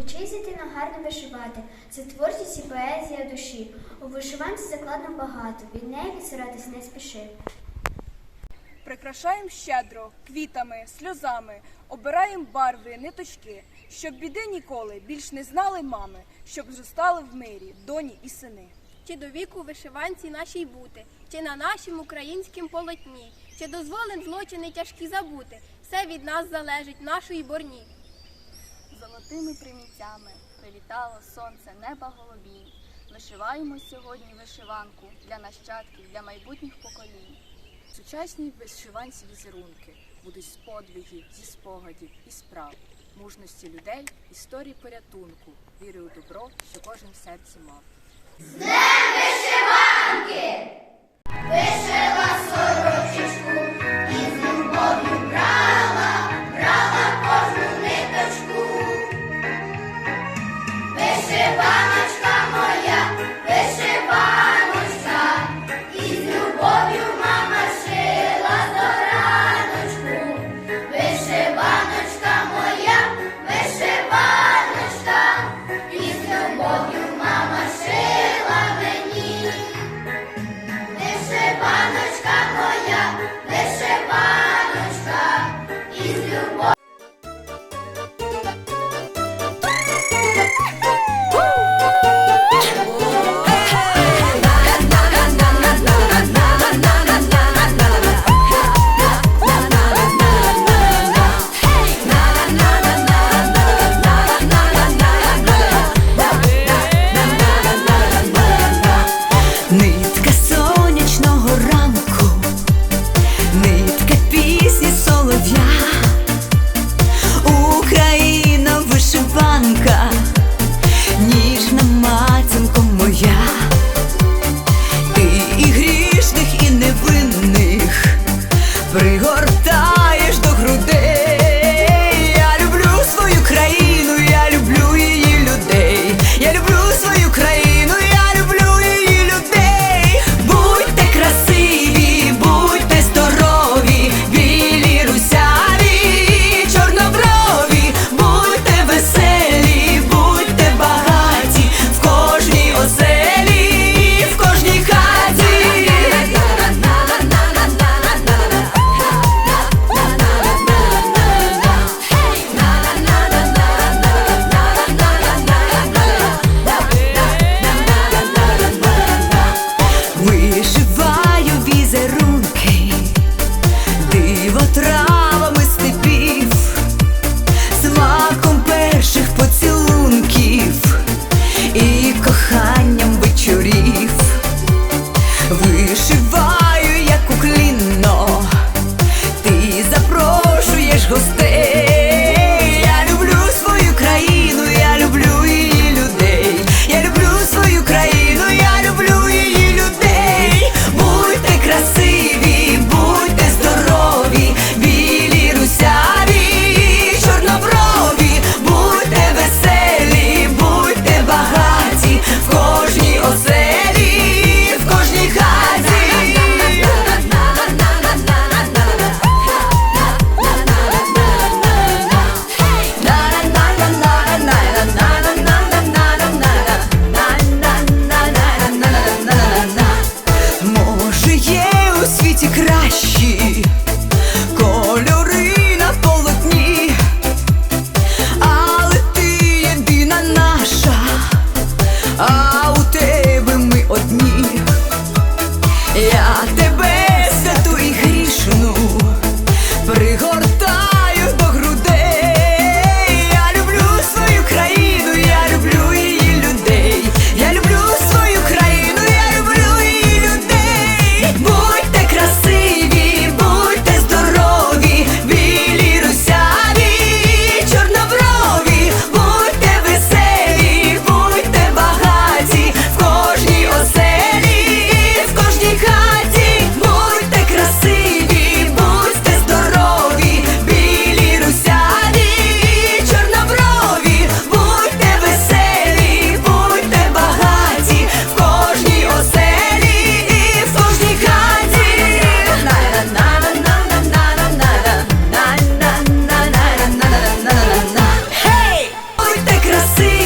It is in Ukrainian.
Вчись дитино гарно вишивати. Це творчість і поезія душі. У вишиванці закладно багато. Від неї відсиратись не спіши. Прикрашаєм щедро, квітами, сльозами, обираєм барви, ниточки, щоб біди ніколи більш не знали мами, щоб зростали в мирі доні і сини. Чи до віку вишиванці нашій бути, чи на нашім українськім полотні, чи дозволен злочини тяжкі забути, все від нас залежить нашої борні. Золотими примітями привітало сонце неба голубі. Вишиваємо сьогодні вишиванку для нащадків, для майбутніх поколінь. Сучасні вишиванці візерунки будуть з подвигів, зі спогадів і справ, мужності людей, історії порятунку, віри у добро, що кожен в серці мав. Нитка як тебе. así.